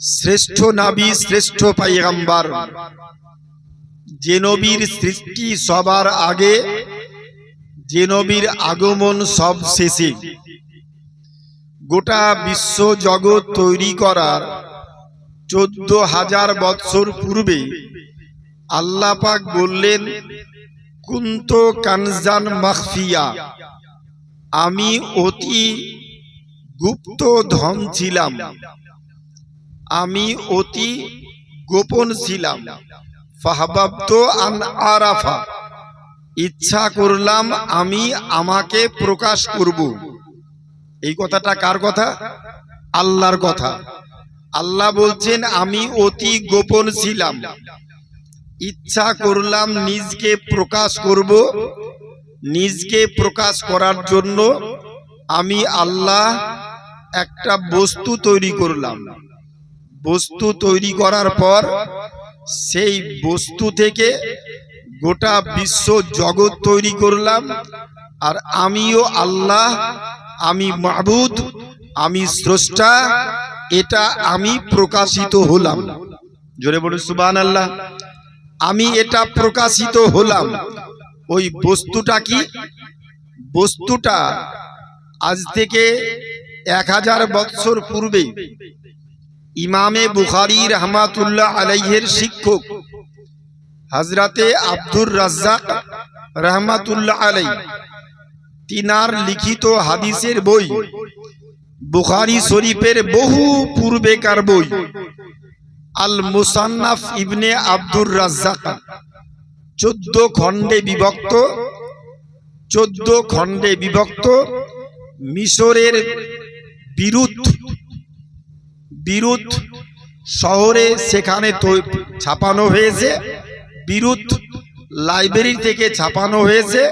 শ্রেষ্ঠ নাবি, শ্রেষ্ঠ পাইগাম্বার যে নবীর সৃষ্টি সবার আগে, যে নবীর আগমন সব শেষে। গোটা বিশ্ব জগৎ তৈরি করার চোদ্দ হাজার বৎসর পূর্বে আল্লাহ পাক বললেন, কুন্ত কানজান মাখফিয়া। আমি অতি গুপ্ত ধন ছিলাম। আমি অতি গোপন ছিলাম। ফাহবাব্ত আন আরাফা। ইচ্ছা করলাম আমি আমাকে প্রকাশ করব। এই কথাটা কার কথা? আল্লাহর কথা। আল্লাহ বলছেন আমি অতি গোপন ছিলাম। ইচ্ছা করলাম নিজকে প্রকাশ করব। নিজকে প্রকাশ করার জন্য আমি আল্লাহ একটা বস্তু তৈরি করলাম। বস্তু তৈরি করার পর, সেই বস্তু থেকে গোটা বিশ্ব জগৎ তৈরি করলাম। আর আমিও আল্লাহ, আমি মাহবুদ আমি স্রষ্টা, এটা আমি প্রকাশিত হলাম। জোরে বলুন সুবান আল্লাহ আমি এটা প্রকাশিত হলাম। ওই বস্তুটা কি? বস্তুটা আজ থেকে এক হাজার বৎসর পূর্বে ইমামে বুখারি রহমাতুল্লাহ আলাইহের শিক্ষক হজরতে আব্দুর রাজ্জাক রহমাতুল্লাহ আলাই তিনার লিখিত হাদিসের বই বুখারি শরীফের বহু পূর্বেকার বই আল মুসান্নাফ ইবনে আব্দুর রাজ্জাক। চোদ্দ খণ্ডে বিভক্ত চোদ্দ খণ্ডে বিভক্ত মিশরের বিরুদ্ধ বিরুদ্ধ শহরে সেখানে ছাপানো হয়েছে, বিরুদ্ধ লাইব্রেরি থেকে ছাপানো হয়েছে,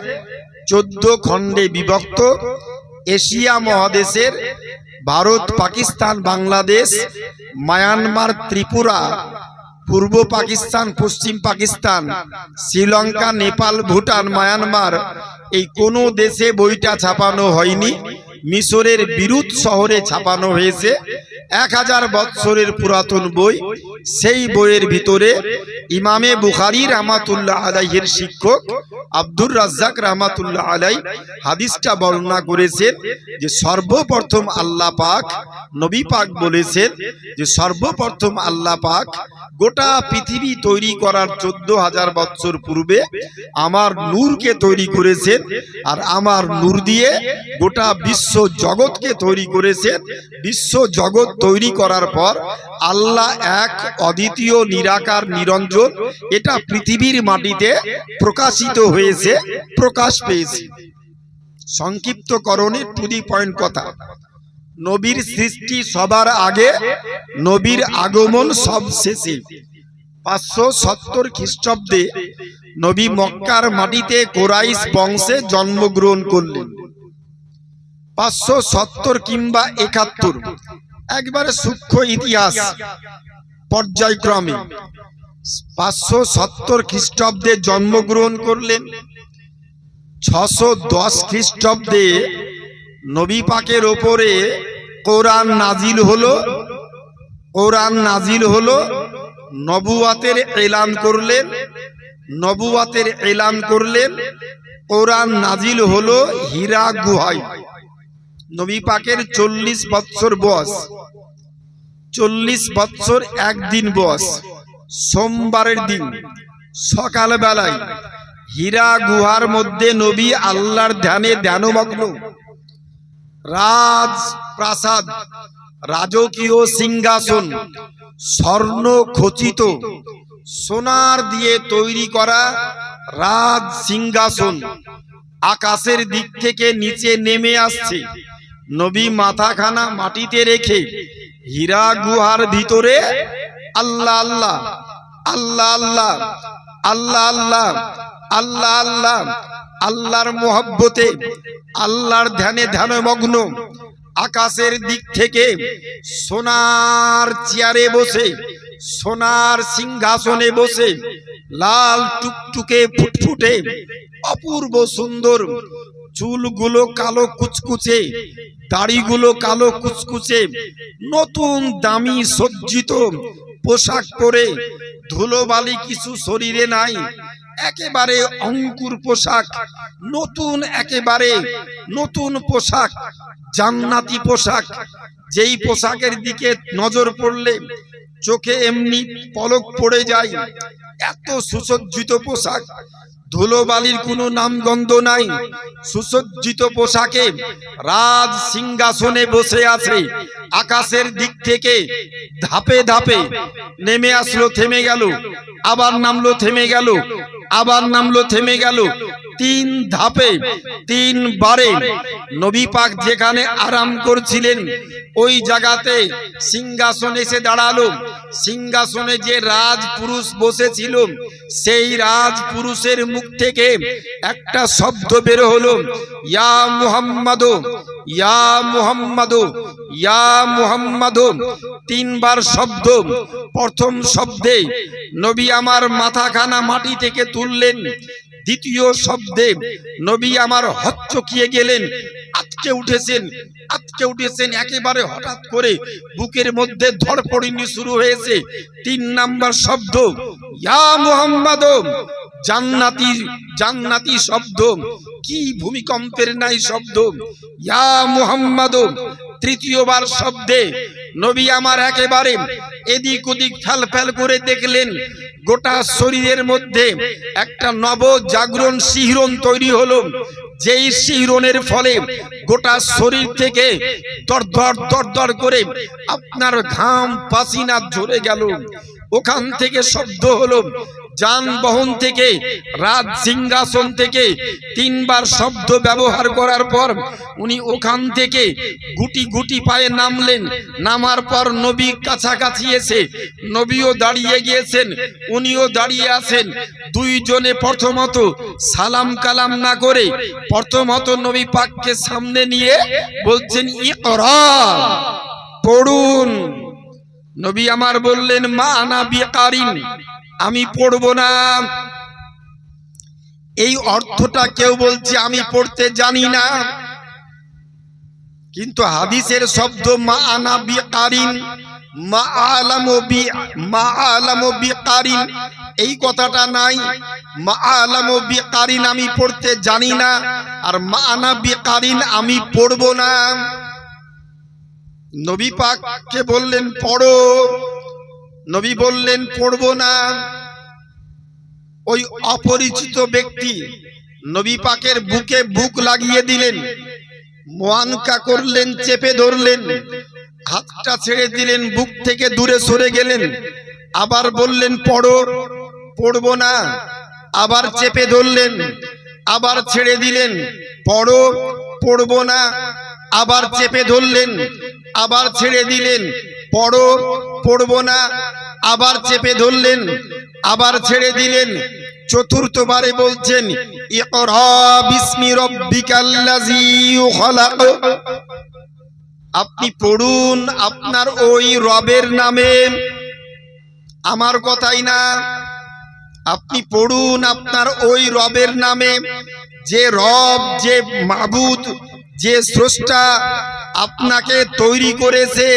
চোদ্দ খণ্ডে বিভক্ত এশিয়া মহাদেশের ভারত, পাকিস্তান, বাংলাদেশ, মায়ানমার, ত্রিপুরা, পূর্ব পাকিস্তান, পশ্চিম পাকিস্তান, শ্রীলঙ্কা, নেপাল, ভুটান, মায়ানমার, এই কোনো দেশে বইটা ছাপানো হয়নি। মিশরের বিরুদ্ধ শহরে ছাপানো হয়েছে। এক হাজার বৎসরের পুরাতন বই, সেই বইয়ের ভিতরে ইমামে বুখারি রহমাতুল্লাহ আলাইয়ের শিক্ষক আব্দুর রাজ্জাক রহমাতুল্লাহ আলাই হাদিসটা বর্ণনা করেছেন যে সর্বপ্রথম আল্লাহ পাক, নবী পাক বলেছেন যে সর্বপ্রথম আল্লাহ পাক গোটা পৃথিবী তৈরি করার চোদ্দ হাজার বৎসর পূর্বে আমার নূরকে তৈরি করেছেন আর আমার নূর দিয়ে গোটা বিশ্ব জগৎকে তৈরি করেছেন। বিশ্ব জগৎ তৈরি করার পর আল্লাহ এক অদ্বিতীয় নিরাকার নিরঞ্জন এটা পৃথিবীর মাটিতে প্রকাশিত হয়েছে, প্রকাশ পেয়েছে। সংক্ষিপ্তকরণে টু দি পয়েন্ট কথা। নবীর সৃষ্টি সবার আগে, নবীর আগমন সব শেষে। পাঁচশো সত্তর খ্রিস্টাব্দে নবী মক্কার মাটিতে কোরাইশ বংশে জন্মগ্রহণ করলেন। পাঁচশো সত্তর কিংবা একাত্তর। একবারে সূক্ষ্ম ইতিহাস, পর্যায়ক্রমে পাঁচশো সত্তর খ্রিস্টাব্দে জন্মগ্রহণ করলেন, ছশো দশ খ্রিস্টাব্দে নবী পাকের ওপরে কোরআন নাজিল হলো, কোরআন নাজিল হলো, নবুয়াতের এলান করলেন, নবুয়াতের এলান করলেন, কোরআন নাজিল হলো হীরা গুহায়। নবী পাকের চল্লিশ বৎসর বয়স। চল্লিশ বৎসর একদিন বয়স। সোমবারের দিন সকাল বেলায় হীরা গুহার মধ্যে নবী আল্লাহর ধ্যানে ধ্যানমগ্ন। রাজ প্রাসাদ, রাজকীয় সিংহাসন, স্বর্ণ খচিত, সোনার দিয়ে তৈরি করা রাজ সিংহাসন আকাশের দিক থেকে নিচে নেমে আসছে। নবী মাথাখানা মাটিতে রেখে হীরা গুহার ভিতরে আল্লাহ আল্লাহ আল্লাহ আল্লাহ আল্লাহ আল্লাহ আল্লাহ আল্লাহ, আল্লাহর মোহব্বতে, আল্লাহর ধ্যানে ধ্যানমগ্ন আকাশের দিক থেকে সোনার চেয়ারে বসে, সোনার সিংহাসনে বসে, লাল টুকটুকে ফুটফুটে অপূর্ব সুন্দর চুলগুলো কালো কুচকুচে, দাড়িগুলো কালো কুচকুচে, নতুন দামি সজ্জিত পোশাক পরে ধুলোবালি কিছু শরীরে নাই, একেবারে অঙ্কুর পোশাক, নতুন একেবারে নতুন পোশাক, জান্নাতি পোশাক। যেই পোশাকের দিকে নজর পড়লে চোখে এমনি পলক পড়ে যায়, এত সুসজ্জিত পোশাক ধুলোবালির কোনো নামগন্ধ নাই। সুসজ্জিত পোশাকে রাজ সিংহাসনে বসে আছে। আকাশের দিক থেকে ধাপে ধাপে নেমে আসলো, থেমে গেল। আবার নামলো, থেমে গেল। আবার নামলো, থেমে গেল। তিন ধাপে তিন বারে নবী পাক যেখানে আরাম করছিলেন, ওই জায়গাতে সিংহাসন এসে দাঁড়াল। সিংহাসনে যে রাজপুরুষ বসেছিল, সেই রাজপুরুষের মুখ থেকে একটা শব্দ বের হলো, ইয়া মুহাম্মাদ ইয়া মুহাম্মাদ ইয়া মুহাম্মাদ। তিনবার শব্দ, প্রথম শব্দে নবী আমার মাথাখানা মাটি থেকে তুললেন। দ্বিতীয় শব্দে নবী আমার হচ্চকিয়ে গেলেন আজকে উঠেছেন আজকে উঠেছেন একেবারে হঠাৎ করে বুকের মধ্যে ধরপড়িনি শুরু হয়েছে। তিন নাম্বার শব্দ, ইয়া মুহাম্মাদ, জান্নাতি জান্নাতি শব্দ, কি ভূমিকম্পের নাই শব্দ, ইয়া মুহাম্মাদ তৃতীয়বার শব্দে নবী আমার একেবারে এদিক ওদিক ফেল ফেল করে দেখলেন, গোটা শরীরের মধ্যে একটা নব জাগরণ শিহরণ তৈরি হলো। যেই শিহরণের ফলে গোটা শরীর থেকে দরদর দরদর করে আপনার ঘাম পাসিনা ঝরে গেল। ওখান থেকে শব্দ হলো যানবাহন থেকে রাজ সিংহাসন থেকে তিনবার শব্দ ব্যবহার করার পর উনি ওখান থেকে গুটি গুটি পায়ে নামলেন। নামার পর নবী কাছাকাছি এসে নবীও দাঁড়িয়ে গিয়েছেন, উনিও দাঁড়িয়ে আছেন। দুইজনে প্রথমত সালাম কালাম না করে প্রথমত নবী পাককে সামনে নিয়ে বলছেন, ইকরা, পড়ুন। নবী আমার বললেন, মা আনা বিকারিন। আমি পড়ব না। এই অর্থটা কেউ বলছে, আমি পড়তে জানি না। কিন্তু হাদিসের শব্দ মা আনা মা আলামো বি মা আলামো বিকারিন। এই কথাটা নাই মা আলামো আমি পড়তে জানি না। আর মা আনা আমি পড়ব না। নবী পাককে বললেন, পড়ো। নবী বললেন, পড়ব না। ওই অপরিচিত ব্যক্তি নবী পাকের বুকে বুক লাগিয়ে দিলেন, মোয়ানকা করলেন, চেপে ধরলেন, হাতটা ছেড়ে দিলেন, বুক থেকে দূরে সরে গেলেন, আবার বললেন, পড়ো, পড়ব না। আবার চেপে ধরলেন, আবার ছেড়ে দিলেন, পড়ো, পড়ব না। আবার চেপে ধরলেন, আবার ছেড়ে দিলেন, পড়ো পড়ব না। আবার চেপে ধরলেন, আবার ছেড়ে দিলেন। চতুর্থবারে বলছেন আপনি পড়ুন আপনার ওই রবের নামে। আমার কথাই না। আপনি পড়ুন আপনার ওই রবের নামে। যে রব, যে মাবুদ, যে স্রষ্টা আপনাকে তৈরি করেছে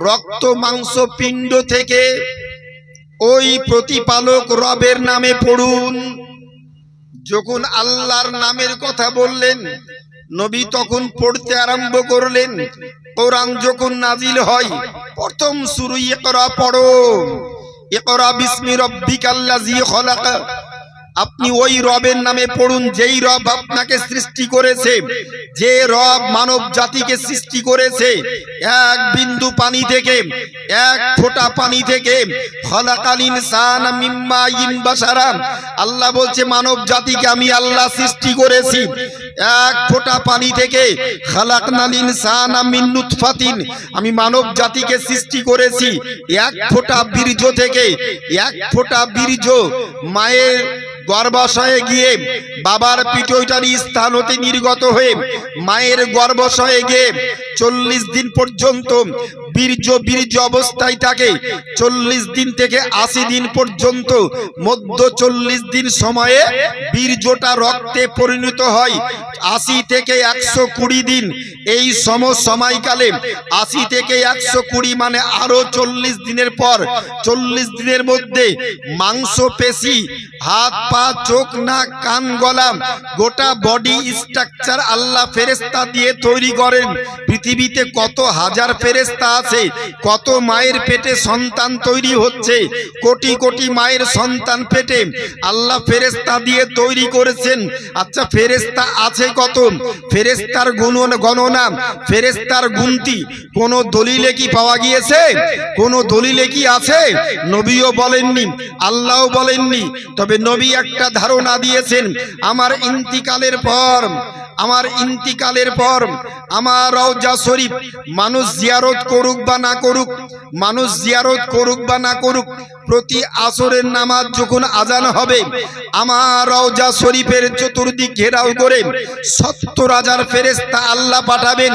রক্ত মাংস পিণ্ড থেকে ওই প্রতিপালক রবের নামে পড়ুন। যখন আল্লাহর নামের কথা বললেন, নবী তখন পড়তে আরম্ভ করলেন। কোরআন যখন নাজিল হয়, প্রথম শুরু করা পড়ো। একরা বিসমি রব্বিকাল্লাযী খলাক। আপনি ওই রবের নামে পড়ুন, যেই রব আপনাকে সৃষ্টি করেছে, যে রব মানব জাতিকে সৃষ্টি করেছে, এক বিন্দু পানি থেকে, এক ফোঁটা পানি থেকে, খলাকাল ইনসান মিম্মা ইন বাসারা আল্লাহ বলছে, মানব জাতিকে আমি আল্লাহ সৃষ্টি করেছি। এক ফোঁটা পানি থেকে, খালাকনাল ইনসান মিন নুতফাতিন। আমি মানব জাতিকে সৃষ্টি করেছি, এক ফোঁটা বীর্য থেকে, এক ফোঁটা বীর্য মায়ের গর্ভাশয়ে গিয়ে বাবার পিটুইটারি স্থান হতে নির্গত হয়ে মায়ের গর্ভাশয়ে গিয়ে চল্লিশ দিন পর্যন্ত বীর্য বীর্য অবস্থায় থাকে। চল্লিশ দিন থেকে আশি দিন পর্যন্ত মধ্য চল্লিশ দিন সময়ে বীর্যটা রক্তে পরিণত হয়। আশি থেকে একশো কুড়ি দিন এই সম সময়কালে আশি থেকে একশো কুড়ি মানে আরও চল্লিশ দিনের পর। চল্লিশ দিনের মধ্যে মাংস পেশি হাত পা, চোখ, নাক, কান, গলা, গোটা বডি স্ট্রাকচার আল্লাহ ফেরেস্তা দিয়ে তৈরি করেন। পৃথিবীতে কত হাজার ফেরেস্তা আছে। কত মায়ের পেটে সন্তান তৈরি হচ্ছে। কোটি কোটি মায়ের সন্তান পেটে। আল্লাহ ফেরেস্তা দিয়ে তৈরি করেছেন। আচ্ছা ফেরেস্তা আছে কত? ফেরেস্তার গুণন গণনা ফেরেস্তার গুনতি। কোন দলিলে কি পাওয়া গিয়েছে? কোনো দলিলে কি আছে? নবীও বলেননি, আল্লাহও বলেননি। তবে নবী একটা ধারণা দিয়েছেন, আমার ইন্তিকালের পর, আমার ইন্তিকালের পর, আমার রওজা শরীফ মানুষ জিয়ারত করুক। বা না করুক, মানুষ জিয়ারত করুক বা না করুক, প্রতি আসরের নামাজ যখন আজান হবে, আমার রওজা শরীফের চতুর্দিক ঘেরাও করে সত্তর হাজার ফেরেস্তা আল্লাহ পাঠাবেন।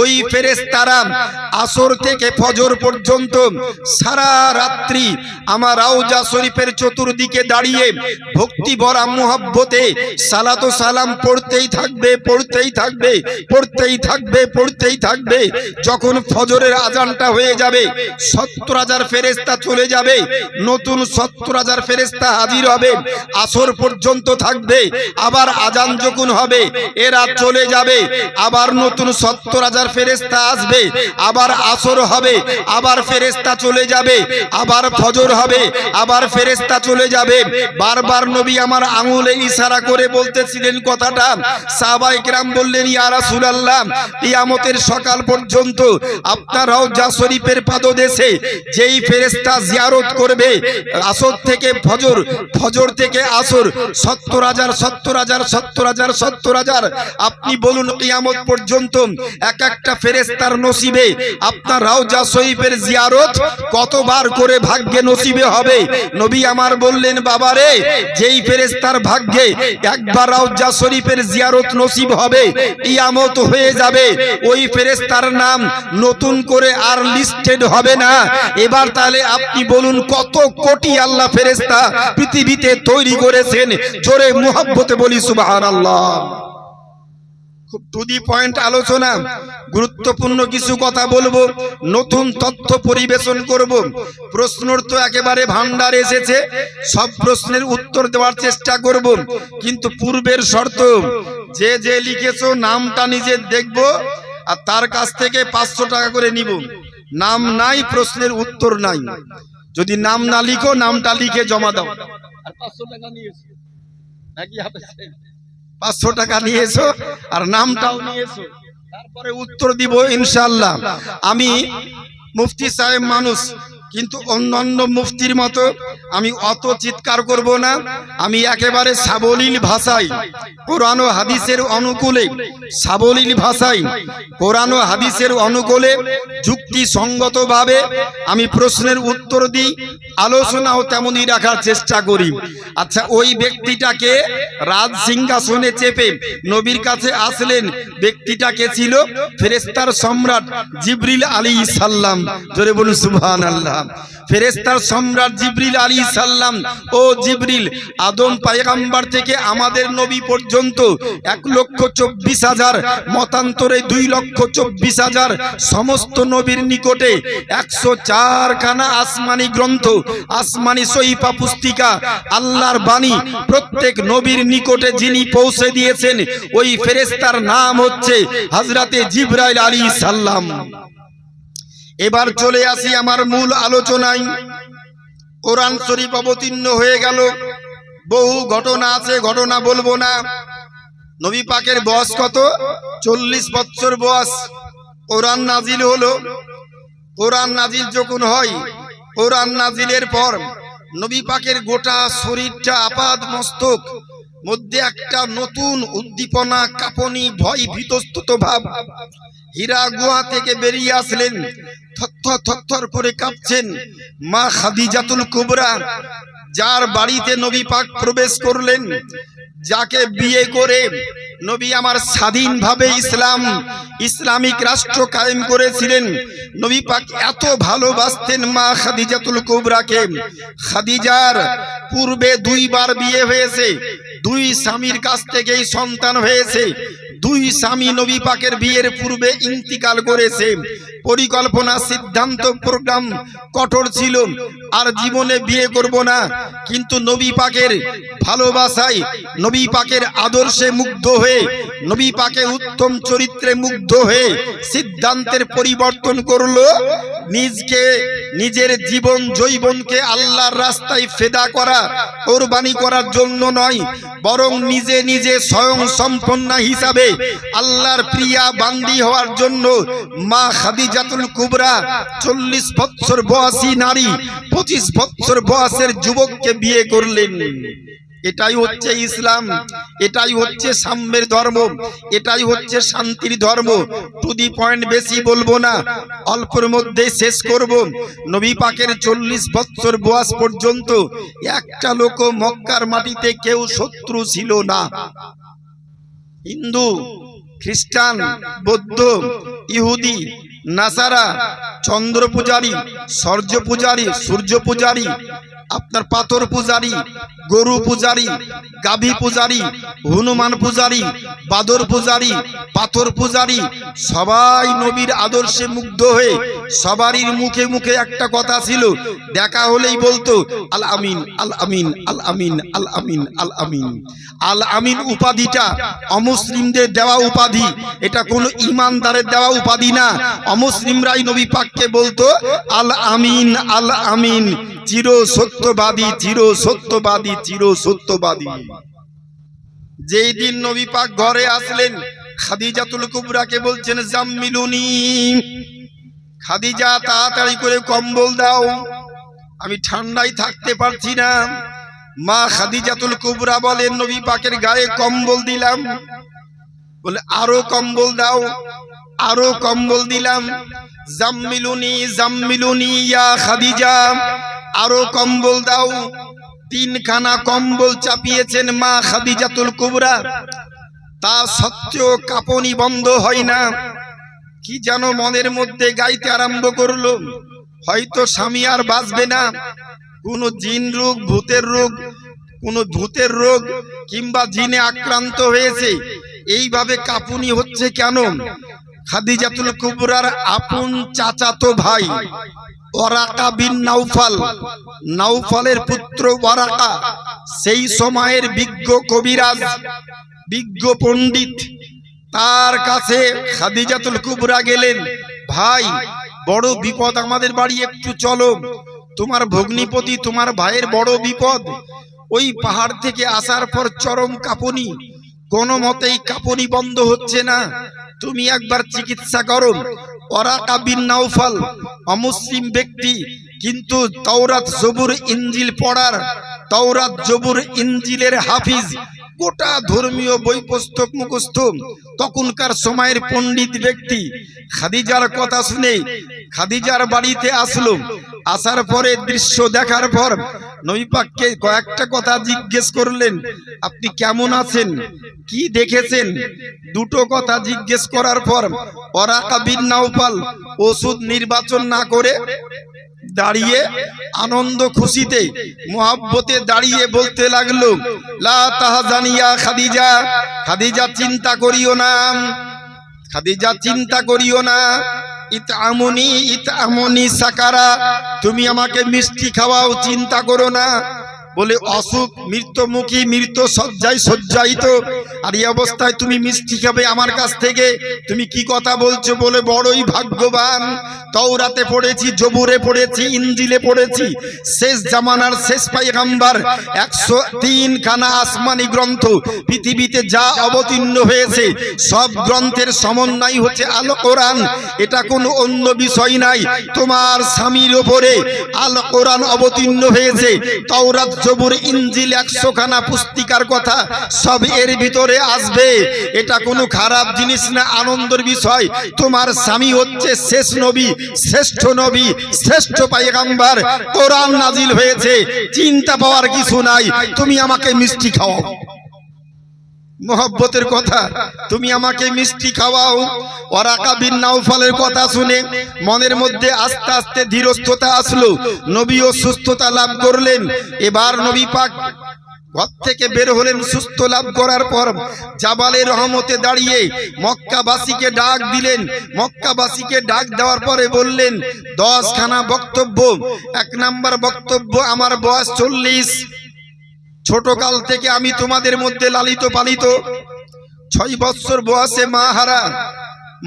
ওই ফেরেস্তারা আসর থেকে ফজর পর্যন্ত সারা রাত্রি আমার রওজা শরীফের চতুর্দিকে দাঁড়িয়ে ভক্তি ভরা মুহাব্বতে সালাতো সালাম পড়তেই থাকবে পড়তেই থাকবে পড়তেই থাকবে পড়তেই থাকবে। যখন ফজরের আজানটা হয়ে যাবে। সত্তর হাজার ফেরেস্তা চলে যাবে। নতুন সত্তর হাজার ফেরেস্তা হাজির হবে। আসর পর্যন্ত থাকবে। আবার আজান যখন হবে, এরা চলে যাবে। আবার নতুন সত্তর হাজার ফেরেস্তা আসবে। আবার আসর হবে, আবার ফেরেস্তা চলে যাবে। আবার ফজর হবে, আবার ফেরেস্তা চলে যাবে। বারবার নবী আমার আঙুলে ইশারা করে বলতেছিলেন কথাটা। সাহাবাই কেরাম বললেন, ইয়া রাসূলুল্লাহ, কিয়ামতের সকাল পর্যন্ত আপনারাও যা শরীফের পাদদেশে যেই ফেরেস্তা জিয়ারত করবে, আসর থেকে ফজর ফজর থেকে আসর, সত্তর হাজার সত্তর হাজার সত্তর হাজার সত্তর হাজার, আপনি বলুন কিয়ামত পর্যন্ত এক একটা ফেরেস্তার নসিবে আপনার রাউজা শরীফের জিয়ারত কতবার করে ভাগ্যে নসিবে হবে? নবী আমার বললেন, বাবারে, যেই ফেরেস্তার ভাগ্যে একবার রাউজা শরীফের জিয়ারত নসিব হবে, কিয়ামত হয়ে যাবে। ওই ফেরেস্তার নাম নতুন করে আর লিস্টেড হবে না। এবার তাহলে আপনি বলুন, কত কোটি আল্লাহ ফেরেস্তা পৃথিবীতে তৈরি করেছেন? জোরে মুহাব্বতে বলি, সুবহানাল্লাহ। খুব টু দি পয়েন্ট আলোচনা, গুরুত্বপূর্ণ কিছু কথা বলব, নতুন তথ্য পরিবেশন করব। প্রশ্নর তো একেবারে ভান্ডার এসেছে, সব প্রশ্নের উত্তর দেওয়ার চেষ্টা করব। কিন্তু পূর্বের শর্ত, যে যে লিখেছো, নামটা নিজে দেখব আর তার কাছ থেকে পাঁচশো টাকা করে নিব। নাম নাই প্রশ্নের উত্তর নাই। যদি নাম না লিখো নামটা লিখে জমা দাও। আর পাঁচশো টাকা নিয়েছো? নাকি পাঁচশো টাকা নিয়ে এসো আর নামটাও নিয়ে এসো তারপরে উত্তর দিব ইনশাল্লাহ আমি মুফতি সাহেব মানুষ। কিন্তু অন্যান্য মুফতির মতো আমি অত চিৎকার করব না। আমি একেবারে সাবলীল ভাষায়, কোরআন হাদিসের অনুকূলে, সাবলীল ভাষায়, কোরআন হাদিসের অনুকূলে যুক্তিসঙ্গতভাবে আমি প্রশ্নের উত্তর দিই। আলোচনাও তেমনই রাখার চেষ্টা করি। আচ্ছা ওই ব্যক্তিটাকে রাজ সিংহাসনে চেপে নবীর কাছে আসলেন। ব্যক্তিটাকে ছিল? ফেরেস্তার সম্রাট জিবরিল আলী সাল্লাম। জোরে বলুন সুবহান আল্লাহ ফেরেস্তার সম্রাট জিবরিল আলী সাল্লাম, ও জিবরিল, আদম পায়গাম্বার থেকে আমাদের নবী পর্যন্ত এক লক্ষ চব্বিশ হাজার, মতান্তরে দুই লক্ষ চব্বিশ হাজার, সমস্ত নবীর নিকটে একশো চার খানা আসমানি গ্রন্থ আসমানি সহিফা পুস্তিকা, আল্লাহর বাণী। প্রত্যেক নবীর নিকটে যিনি পৌঁছে দিয়েছেন, ওই ফেরেস্তার নাম হচ্ছে হজরতে জিব্রাইল আলী সাল্লাম এবার চলে আসি আমার মূল আলোচনায়। কোরআন শরীফ অবতীর্ণ হয়ে গেল। বহু ঘটনা আছে, ঘটনা বলব না। নবী পাকের বয়স কত? চল্লিশ বছর বয়স। কোরআন নাজিল হলো। কোরআন নাজিল যখন হয় কোরআন নাজিলের পর নবী পাকের গোটা শরীরটা আপাদ মস্তক, মধ্যে একটা নতুন উদ্দীপনা, কাঁপনি, ভয় ভীতস্তুত ভাব। হীরা গুহা থেকে বেরিয়ে আসলেন, থরথর থরথর করে কাঁপছেন মা খাদিজাতুল কুবরা, যার বাড়িতে নবী পাক প্রবেশ করলেন, যাকে বিয়ে করে নবী আমার স্বাধীনভাবে ইসলাম, ইসলামিক রাষ্ট্র কায়েম করেছিলেন। নবী পাক এত ভালোবাসতেন মা খাদিজাতুল কুবরাকে। খাদিজার পূর্বে দুইবার বিয়ে হয়েছে, দুই স্বামীর কাছ থেকেই সন্তান হয়েছে। দুই স্বামী নবী পাকের বিয়ের পূর্বে ইন্তিকাল করেছে। পরিকল্পনা, সিদ্ধান্ত, প্রোগ্রাম কঠোর ছিল আর জীবনে বিয়ে করব না। কিন্তু নবী পাকের ভালোবাসায় নবী পাকের আদর্শে মুগ্ধ হয়ে, নবী পাকে উত্তম চরিত্রে মুগ্ধ হয়ে সিদ্ধান্তের পরিবর্তন করল। নিজকে, নিজের জীবন জৈবনকে আল্লাহর রাস্তায় ফেদা করা, কোরবানি করার জন্য নয়, বরং নিজে নিজে স্বয়ং সম্পন্না হিসাবে আল্লাহর প্রিয়া বান্দি হওয়ার জন্য মা খাদিজাতুল কুবরা চল্লিশ বৎসর বয়সী নারী, পঁচিশ বৎসর বয়সের যুবককে বিয়ে করলেন। এটাই হচ্ছে ইসলাম, এটাই হচ্ছে সাম্যের ধর্ম, এটাই হচ্ছে শান্তির ধর্ম। টু দি পয়েন্ট বেশি বলব না, অল্পের মধ্যে শেষ করব। নবী পাকের চল্লিশ বৎসর বয়স পর্যন্ত একটা লোক মক্কার মাটিতে কেউ শত্রু ছিল না। হিন্দু, খ্রিস্টান, বৌদ্ধ, ইহুদি, নাসারা, চন্দ্র পূজারী, সূর্য পূজারী সূর্য পূজারী, আপনার পাথর পূজারী, গরু পূজারী, গাভী পূজারী, হনুমান পূজারী বাদর পূজারী, পাথর পূজারী, সবাই নবীর আদর্শে মুগ্ধ হয়ে সবারই মুখে মুখে একটা কথা ছিল, দেখা হলেই বলতো, আল আমিন আল আমিন আল আমিন আল আমিন আল আমিন। আল আমিন উপাধিটা অমুসলিমদের দেওয়া উপাধি, এটা কোনো ইমানদারের দেওয়া উপাধি না। অমুসলিমরাই নবী পাককে বলতো, আল আমিন আল আমিন চির সত্যবাদী চির সত্যবাদী চির সত্যবাদী যেই দিন নবী পাক ঘরে আসলেন, খাদিজাতুল কুবরাকে বলছেন, জাম্মিলুনি। খাদিজা, তাড়াতাড়ি করে কম্বল দাও। আমি ঠান্ডায় থাকতে পারছি না। মা খাদিজাতুল কুবরা বলেন, নবী পাকের গায়ে কম্বল দিলাম। বলে, আরও কম্বল দাও, আরও কম্বল দিলাম। জাম্মিলুনি জাম্মিলুনি ইয়া খাদিজা, আরও কম্বল দাও। তিনখানা কম্বল চাপিয়েছেন মা খাদিজাতুল কুবরা। তা সত্ত্বেও কাঁপনি বন্ধ হয় না। কি যেন মনের মধ্যে গাইতে আরম্ভ করল। হয়তো স্বামী আর বাঁচবে না। কোন জিন রোগ, ভূতের রোগ, কোন ভূতের রোগ কিংবা জিনে আক্রান্ত হয়েছে। এইভাবে কাঁপুনি হচ্ছে কেন? খাদিজাতুল কুবরার আপন চাচাতো ভাই। ওরাকা বিন নাউফাল নাউফালের পুত্র ওয়ারাকা সেই সময়ের বিজ্ঞ কবিরাজ, বিজ্ঞ পণ্ডিত। তার কাছে খাদিজাতুল কুবরা গেলেন, ভাই, বড় বিপদ আমাদের বাড়ি, একটু চলো। তোমার ভগ্নিপতি তোমার ভাইয়ের বড় বিপদ। ওই পাহাড় থেকে আসার পর চরম কাঁপুনি। কোনো মতেই কাঁপুনি বন্ধ হচ্ছে না। তুমি একবার চিকিৎসা করো। ওরাকা বিন নাউফাল অমুসলিম ব্যক্তি কিন্তু তৌরাত জবুর ইঞ্জিল পড়ার তৌরাত জবুর ইঞ্জিলের হাফিজ গোটা ধর্মীয় বই পুস্তক মুখস্থ। তখনকার সময়ের পণ্ডিত ব্যক্তি খাদিজার কথা শুনে খাদিজার বাড়িতে আসলো। আসার পরে দৃশ্য দেখার পর নবীপাককে কয়েকটা কথা জিজ্ঞেস করলেন, আপনি কেমন আছেন? কি দেখেছেন? দুটো কথা জিজ্ঞেস করার পর ওরাকা বিন ওষুধ নির্বাচন না করে দাঁড়িয়ে আনন্দ খুশিতে, মোহাব্বতে দাঁড়িয়ে বলতে লাগল, লা খাদিজা খাদিজা চিন্তা করিও না, খাদিজা চিন্তা করিও না ইত আমনি ইত আমনি সাকারা, তুমি আমাকে মিষ্টি খাওয়াও, চিন্তা করো না বলে, অসুখ, মৃত্যুমুখী, মৃত্যু সজ্জায় সজ্জায়িত আর এই অবস্থায় তুমি মিষ্টি খাবে আমার কাছ থেকে। তুমি কি কথা বলছো বলে বড়ই ভাগ্যবান। তৌরাতে পড়েছি, জবুরে পড়েছি ইঞ্জিলে পড়েছি। শেষ জামানার শেষ পাইগাম্বার, একশো তিন খানা আসমানি গ্রন্থ। পৃথিবীতে যা অবতীর্ণ হয়েছে, সব গ্রন্থের সমন্বয় হচ্ছে আল কোরআন এটা কোনো অন্য বিষয় নাই। তোমার স্বামীর ওপরে আল কোরআন অবতীর্ণ হয়েছে। তৌরাত জবুর ইঞ্জিল একশো খানা পুস্তিকার কথা সব এর ভিতরে আসবে। এটা কোনো খারাপ জিনিস না, আনন্দের বিষয়। তোমার স্বামী হচ্ছে শেষ নবী, শ্রেষ্ঠ নবী, শ্রেষ্ঠ পাইগাম্বার কোরআন নাজিল হয়েছে, চিন্তা পাওয়ার কিছু নাই। তুমি আমাকে মিষ্টি খাও মোহব্বতের কথা। তুমি আমাকে মিষ্টি খাওয়াও। ওরাকা বিন নাউফালের কথা শুনে মনের মধ্যে আস্তে আস্তে ধীরস্থতা আসলো। নবীও সুস্থতা লাভ করলেন। এবার নবী পাক ঘর থেকে বের হলেন সুস্থ লাভ করার পর জাবালে রহমতে দাঁড়িয়ে মক্কাবাসীকে ডাক দিলেন। মক্কাবাসীকে ডাক দেওয়ার পরে বললেন, দশখানা বক্তব্য, এক নাম্বার বক্তব্য, আমার বয়স চল্লিশ। ছোটকাল থেকে আমি তোমাদের মধ্যে লালিত পালিত। ছয় বৎসর বয়সে মা হারা,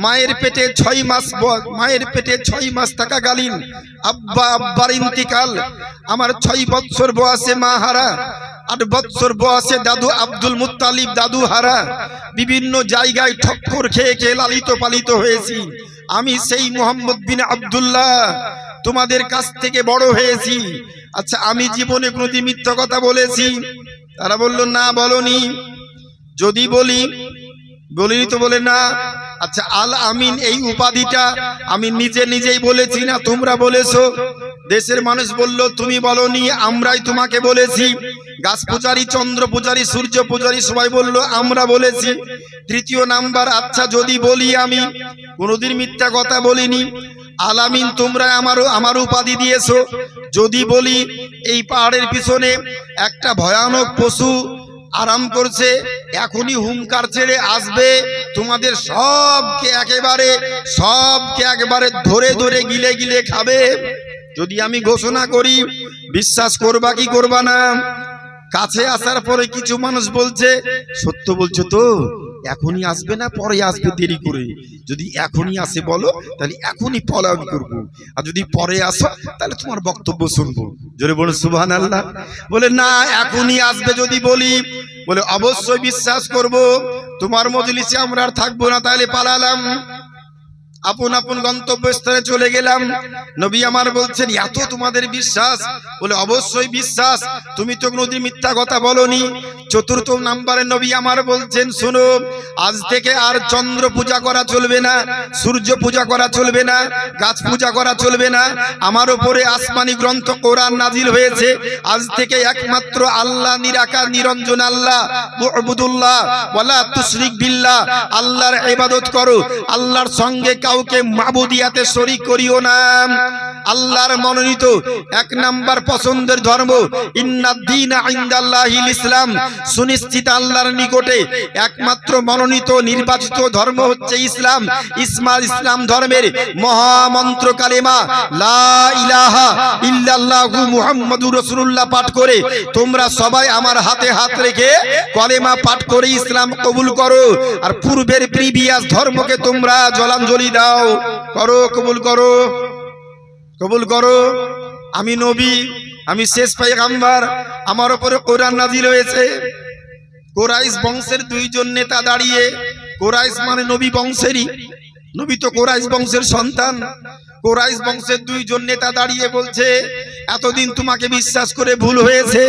মায়ের পেটে ছয় মাস মায়ের পেটে ছয় মাস থাকাকালীন আব্বা, আব্বার ইন্তিকাল। আমার ছয় বৎসর বয়সে মা হারা, আট বৎসর বয়সে দাদু আব্দুল মুত্তালিব দাদু হারা। বিভিন্ন জায়গায় ঠক্কর খেয়ে খেয়ে লালিত পালিত হয়েছি। আমি সেই মোহাম্মদ বিন আব্দুল্লাহ। তোমাদের কাছ থেকে বড় হয়েছি। আচ্ছা আমি জীবনে কোনোদিন মিথ্যা কথা বলেছি? তারা বলল, না, বলনি। যদি বলি, বলিনি তো বলে না। আচ্ছা আল আমিন, এই উপাধিটা আমি নিজে নিজেই বলেছি না? তোমরা বলেছ? দেশের মানুষ বলল, তুমি বলনি, আমরাই তোমাকে বলেছি। গাছ পূজারী, চন্দ্র পূজারী, সূর্য পূজারী সবাই বলল, আমরা বলেছি। তৃতীয় নাম্বার আচ্ছা যদি বলি আমি, কোনোদিন মিথ্যা কথা বলিনি। আলামিন, তোমরা আমারও, আমার উপাধি দিয়েছ। যদি বলি, এই পাহাড়ের পিছনে একটা ভয়ানক পশু আরাম করছে, এখনই হুঙ্কার ছেড়ে আসবে, তোমাদের সবকে একেবারে সবকে একেবারে ধরে ধরে গিলে গিলে খাবে। যদি আমি ঘোষণা করি, বিশ্বাস করবা কি করবা না? কাছে আসার পরে কিছু মানুষ বলছে, সত্য বলছো তো? এখনই আসবে না, পরে আসবে দেরি করে। যদি এখনই আসে বলো, তাহলে এখনই পলায়ন করব। আর যদি পরে আসো, তাহলে তোমার বক্তব্য শুনব। জোরে বলো সুবহান আল্লাহ বলে, না, এখনই আসবে যদি বলি। বলে, অবশ্যই বিশ্বাস করব। তোমার মজলিসে আমরা আর থাকব না, তাহলে পালালাম। আপন আপন গন্তব্যস্থানে চলে গেলাম। নবী আমার বলছেন, এত তোমাদের বিশ্বাস? বলে, অবশ্যই বিশ্বাস। তুমি তো কোনোদিন মিথ্যা কথা বলনি। চতুর্থ নাম্বারে নবী আমার বলছেন, শোনো, আজ থেকে আর চন্দ্র পূজা করা চলবে না, সূর্য পূজা করা চলবে না, গাছ পূজা করা চলবে না। আমার উপরে আসমানি গ্রন্থ কোরআন নাজিল হয়েছে। আজ থেকে একমাত্র আল্লাহ, নিরাকার, নিরঞ্জন আল্লাহ মুহবুদুল্লাহ ওয়ালা তুশরিক বিল্লাহ, আল্লাহর ইবাদত করো। আল্লাহর সঙ্গে কাউকে মাবুদিয়াতে শরিক করিও না। আল্লাহর মনোনীত এক নাম্বার পছন্দের ধর্ম ইসলাম। সুনিশ্চিত আল্লাহর নিকটে একমাত্র মনোনীত নির্বাচিত ধর্ম হচ্ছে ইসলাম। ইসমা ইসলাম ধর্মের মহামন্ত্র কালেমা, লা ইলাহা পাঠ করে তোমরা সবাই আমার হাতে হাত রেখে কলেমা পাঠ করে ইসলাম কবুল করো। আর পূর্বের প্রিভিয়াস ধর্মকে তোমরা জলাঞ্জলি দাও, করো, কবুল করো। কবুল করো। আমি নবী, আমি শেষ পাইগাম্বার আমার ওপরে কোরআন নাজিল হয়েছে। কোরাইশ বংশের দুইজন নেতা দাঁড়িয়ে, কোরাইশ মানে নবী বংশেরই। নবী তো কোরাইশ বংশের সন্তান। কোরাইশ বংশের দুইজন নেতা দাঁড়িয়ে বলছে, এতদিন তোমাকে বিশ্বাস করে ভুল হয়েছে।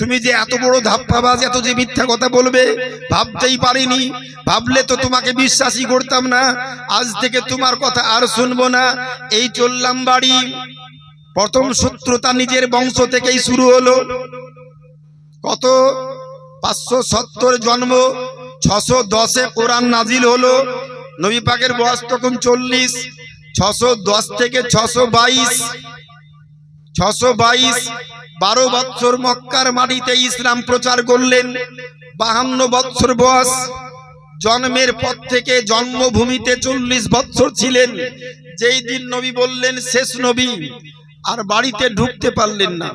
তুমি যে এত বড় ধাপ্পাবাজ, এত যে মিথ্যা কথা বলবে, ভাবতেই পারিনি। ভাবলে তো তোমাকে বিশ্বাসই করতাম না। আজ থেকে তোমার কথা আর শুনব না। এই চললাম বাড়ি। প্রথম শত্রুতা নিজের বংশ থেকেই শুরু হলো। কত? পাঁচশো সত্তর জন্ম, ছশো দশে কোরআন নাজিল হলো। নবী পাকের বয়স তখন চল্লিশ, ছশো দশ থেকে ছশো বাইশ। ছশো বাইশ, বারো বৎসর মক্কার মাটিতে ইসলাম প্রচার করলেন। বাহান্ন বৎসর বয়স, জন্মের পর থেকে জন্মভূমিতে চল্লিশ বৎসর ছিলেন। যেই দিন নবী বললেন, শেষ নবী, আর বাড়িতে ঢুকতে পারলেন না।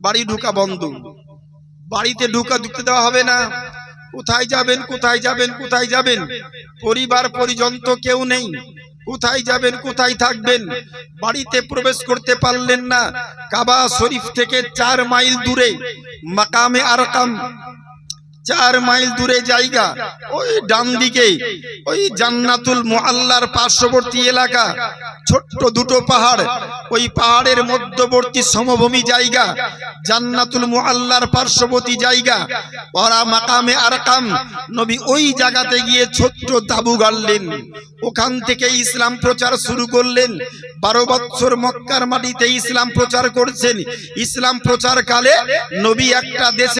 বাড়ি ঢুকা বন্ধ। বাড়িতে ঢুকা ঢুকতে দেওয়া হবে না। কোথায় যাবেন কোথায় যাবেন কোথায় যাবেন? পরিবার, পরিজন তো কেউ নেই। কোথায় যাবেন, কোথায় থাকবেন? বাড়িতে প্রবেশ করতে পারলেন না। কাবা শরীফ থেকে চার মাইল দূরে, মাকামে আরকাম। চার মাইল দূরে জায়গা, ওই ডান দিকে, ওই জান্নাতুল মোহাল্লার পার্শ্ববর্তী এলাকা, ছোট্ট দুটো পাহাড়, ওই পাহাড়ের মধ্যবর্তী সমভূমি জায়গা, জান্নাতুল মোহাল্লার পার্শ্ববর্তী জায়গা, ওরা মাকামে আরকাম, নবী ওই জায়গাতে গিয়ে ছোট্ট তাবু গাড়লেন। ওখান থেকে ইসলাম প্রচার শুরু করলেন। বারো বৎসর মক্কার মাটিতে ইসলাম প্রচার করছেন। ইসলাম প্রচার কালে নবী একটা দেশে